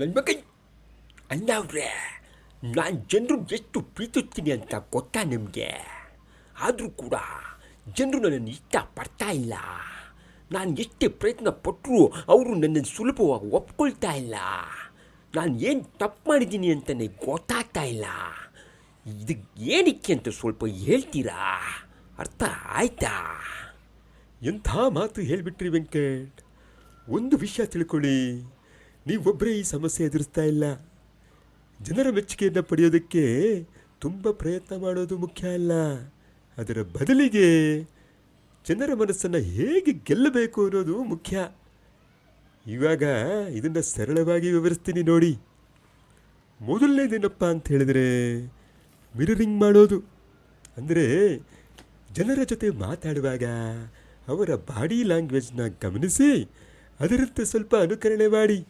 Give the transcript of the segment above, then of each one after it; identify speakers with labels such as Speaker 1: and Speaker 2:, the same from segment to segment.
Speaker 1: ನನ್ನ ಮಗ ಅಣ್ಣವ್ರೆ, ನಾನು ಜನರು ಎಷ್ಟು ಪ್ರೀತಿಸ್ತೀನಿ ಅಂತ ಗೊತ್ತಾ ನಿಮಗೆ? ಆದರೂ ಕೂಡ ಜನರು ನನ್ನನ್ನು ಇಷ್ಟಪಡ್ತಾ ಇಲ್ಲ. ನಾನು ಎಷ್ಟೇ ಪ್ರಯತ್ನ ಪಟ್ಟರೂ ಅವರು ನನ್ನನ್ನು ಸುಲಭವಾಗಿ ಒಪ್ಕೊಳ್ತಾ ಇಲ್ಲ. ನಾನು ಏನು ತಪ್ಪು ಮಾಡಿದ್ದೀನಿ ಅಂತಲೇ ಗೊತ್ತಾಗ್ತಾ ಇಲ್ಲ. ಇದಕ್ಕೆ ಏನಕ್ಕೆ ಅಂತ ಸ್ವಲ್ಪ ಹೇಳ್ತೀರಾ? ಅರ್ಥ ಆಯ್ತಾ? ಎಂಥ ಮಾತು ಹೇಳಿಬಿಟ್ರಿ ವೆಂಕಟ್? ಒಂದು ವಿಷಯ ತಿಳ್ಕೊಳ್ಳಿ. ನೀವೊಬ್ಬರೇ ಈ ಸಮಸ್ಯೆ ಎದುರಿಸ್ತಾ ಇಲ್ಲ. ಜನರ ಮೆಚ್ಚುಗೆಯನ್ನು ಪಡೆಯೋದಕ್ಕೆ ತುಂಬ ಪ್ರಯತ್ನ ಮಾಡೋದು ಮುಖ್ಯ ಅಲ್ಲ. ಅದರ ಬದಲಿಗೆ ಜನರ ಮನಸ್ಸನ್ನು ಹೇಗೆ ಗೆಲ್ಲಬೇಕು ಅನ್ನೋದು ಮುಖ್ಯ. ಇವಾಗ ಇದನ್ನು ಸರಳವಾಗಿ ವಿವರಿಸ್ತೀನಿ ನೋಡಿ. ಮೊದಲನೇದೇನಪ್ಪ ಅಂತ ಹೇಳಿದರೆ ಮಿರರಿಂಗ್ ಮಾಡೋದು. ಅಂದರೆ ಜನರ ಜೊತೆ ಮಾತಾಡುವಾಗ ಅವರ ಬಾಡಿ ಲ್ಯಾಂಗ್ವೇಜ್ನ ಗಮನಿಸಿ ಅದರಂತೆ ಸ್ವಲ್ಪ ಅನುಕರಣೆ ಮಾಡಿ.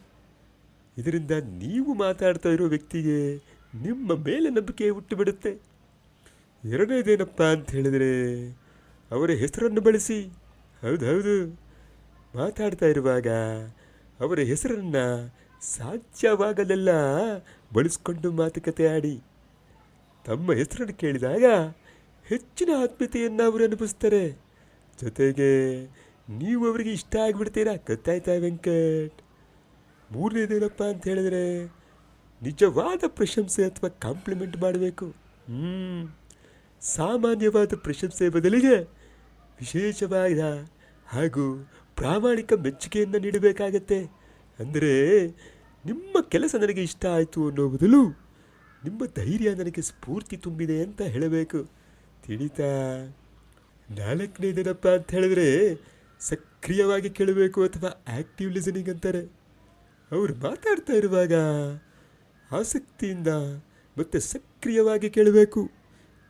Speaker 1: ಇದರಿಂದ ನೀವು ಮಾತಾಡ್ತಾ ಇರೋ ವ್ಯಕ್ತಿಗೆ ನಿಮ್ಮ ಮೇಲೆ ನಂಬಿಕೆ ಹುಟ್ಟುಬಿಡುತ್ತೆ. ಎರಡನೇದೇನಪ್ಪ ಅಂತ ಹೇಳಿದರೆ, ಅವರ ಹೆಸರನ್ನು ಬಳಸಿ. ಹೌದು ಹೌದು. ಮಾತಾಡ್ತಾ ಇರುವಾಗ ಅವರ ಹೆಸರನ್ನು ಸಾಧ್ಯವಾಗಲೆಲ್ಲ ಬಳಸ್ಕೊಂಡು ಮಾತುಕತೆ ಆಡಿ. ತಮ್ಮ ಹೆಸರನ್ನು ಕೇಳಿದಾಗ ಹೆಚ್ಚಿನ ಆತ್ಮೀಯತೆಯನ್ನು ಅವರು ಅನುಭವಿಸ್ತಾರೆ. ಜೊತೆಗೆ ನೀವು ಅವರಿಗೆ ಇಷ್ಟ ಆಗಿಬಿಡ್ತೀರಾ? ಗೊತ್ತಾಯ್ತಾ ವೆಂಕಟ್? ಮೂರನೇದೇನಪ್ಪ ಅಂತ ಹೇಳಿದರೆ ನಿಜವಾದ ಪ್ರಶಂಸೆ ಅಥವಾ ಕಾಂಪ್ಲಿಮೆಂಟ್ ಮಾಡಬೇಕು. ಹ್ಞೂ ಸಾಮಾನ್ಯವಾದ ಪ್ರಶಂಸೆ ಬದಲಿಗೆ ವಿಶೇಷವಾದ ಹಾಗೂ ಪ್ರಾಮಾಣಿಕ ಮೆಚ್ಚುಗೆಯನ್ನು ನೀಡಬೇಕಾಗತ್ತೆ. ಅಂದರೆ ನಿಮ್ಮ ಕೆಲಸ ನನಗೆ ಇಷ್ಟ ಆಯಿತು ಅನ್ನೋ ಬದಲು ನಿಮ್ಮ ಧೈರ್ಯ ನನಗೆ ಸ್ಫೂರ್ತಿ ತುಂಬಿದೆ ಅಂತ ಹೇಳಬೇಕು. ತಿಳಿತಾ? ನಾಲ್ಕನೇದೇನಪ್ಪ ಅಂತ ಹೇಳಿದ್ರೆ ಸಕ್ರಿಯವಾಗಿ ಕೇಳಬೇಕು ಅಥವಾ ಆ್ಯಕ್ಟಿವ್ ಲಿಸನಿಂಗ್ ಅಂತಾರೆ. ಅವರು ಮಾತಾಡ್ತಾ ಇರುವಾಗ ಆಸಕ್ತಿಯಿಂದ ಮತ್ತು ಸಕ್ರಿಯವಾಗಿ ಕೇಳಬೇಕು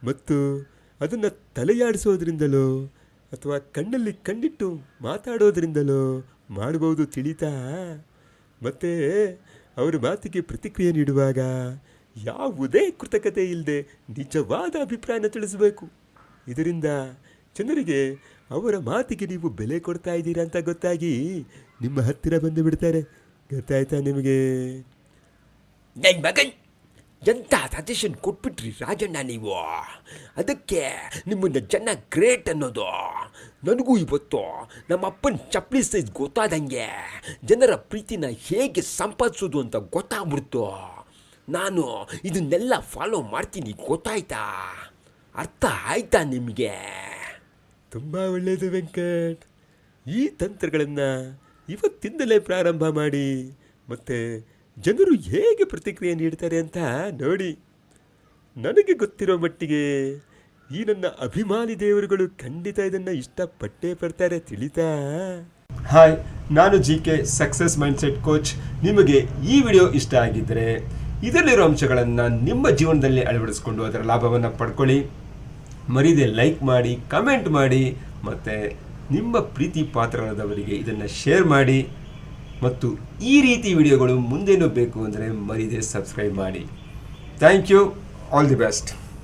Speaker 1: ಮತ್ತು ಅದನ್ನು ತಲೆಯಾಡಿಸೋದ್ರಿಂದಲೋ ಅಥವಾ ಕಣ್ಣಲ್ಲಿ ಕಣ್ಣಿಟ್ಟು ಮಾತಾಡೋದ್ರಿಂದಲೋ ಮಾಡಬಹುದು ತಿಳಿತಾ? ಮತ್ತು ಅವರ ಮಾತಿಗೆ ಪ್ರತಿಕ್ರಿಯೆ ನೀಡುವಾಗ ಯಾವುದೇ ಕೃತಕತೆ ಇಲ್ಲದೆ ನಿಜವಾದ ಅಭಿಪ್ರಾಯನ ತಿಳಿಸಬೇಕು. ಇದರಿಂದ ಜನರಿಗೆ ಅವರ ಮಾತಿಗೆ ನೀವು ಬೆಲೆ ಕೊಡ್ತಾ ಇದ್ದೀರಾ ಅಂತ ಗೊತ್ತಾಗಿ ನಿಮ್ಮ ಹತ್ತಿರ ಬಂದು ಬಿಡ್ತಾರೆ. ಗೊತ್ತಾಯ್ತಾ ನಿಮಗೆ ನನ್ನ ಮಗನ್ ಎಂಥ ಸಜೆಷನ್ ಕೊಟ್ಬಿಟ್ರಿ ರಾಜಣ್ಣ ನೀವು ಅದಕ್ಕೆ ನಿಮ್ಮನ್ನ ಜನ ಗ್ರೇಟ್ ಅನ್ನೋದು ನನಗೂ ಇವತ್ತು ನಮ್ಮ ಅಪ್ಪನ ಚಪ್ಪಲಿ ಸೈಜ್ ಗೊತ್ತಾದಂಗೆ ಜನರ ಪ್ರೀತಿನ ಹೇಗೆ ಸಂಪಾದಿಸೋದು ಅಂತ ಗೊತ್ತಾಗ್ಬಿಡ್ತು ನಾನು ಇದನ್ನೆಲ್ಲ ಫಾಲೋ ಮಾಡ್ತೀನಿ ಗೊತ್ತಾಯ್ತಾ ಅರ್ಥ ಆಯ್ತಾ ನಿಮಗೆ ತುಂಬ ಒಳ್ಳೆಯದು ವೆಂಕಟ್ ಈ ತಂತ್ರಗಳನ್ನು ಇವತ್ತಿಂದಲೇ ಪ್ರಾರಂಭ ಮಾಡಿ. ಮತ್ತು ಜನರು ಹೇಗೆ ಪ್ರತಿಕ್ರಿಯೆ ನೀಡ್ತಾರೆ ಅಂತ ನೋಡಿ. ನನಗೆ ಗೊತ್ತಿರೋ ಮಟ್ಟಿಗೆ ಈ ನನ್ನ ಅಭಿಮಾನಿ ದೇವರುಗಳು ಖಂಡಿತ ಇದನ್ನು ಇಷ್ಟಪಟ್ಟೇ ಪಡ್ತಾರೆ, ತಿಳಿತಾ?
Speaker 2: ಹಾಯ್, ನಾನು G K success mindset coach. ನಿಮಗೆ ಈ ವಿಡಿಯೋ ಇಷ್ಟ ಆಗಿದ್ದರೆ ಇದರಲ್ಲಿರೋ ಅಂಶಗಳನ್ನು ನಿಮ್ಮ ಜೀವನದಲ್ಲಿ ಅಳವಡಿಸ್ಕೊಂಡು ಅದರ ಲಾಭವನ್ನು ಪಡ್ಕೊಳ್ಳಿ. ಮರೀದೆ ಲೈಕ್ ಮಾಡಿ ಕಮೆಂಟ್ ಮಾಡಿ, ಮತ್ತು ನಿಮ್ಮ ಪ್ರೀತಿ ಪಾತ್ರರಾದವರಿಗೆ ಇದನ್ನು ಶೇರ್ ಮಾಡಿ ಮತ್ತು ಈ ರೀತಿ ವಿಡಿಯೋಗಳು ಮುಂದೇನು ಬೇಕು ಅಂದರೆ ಮರೀದೆ ಸಬ್ಸ್ಕ್ರೈಬ್ ಮಾಡಿ. Thank you all the best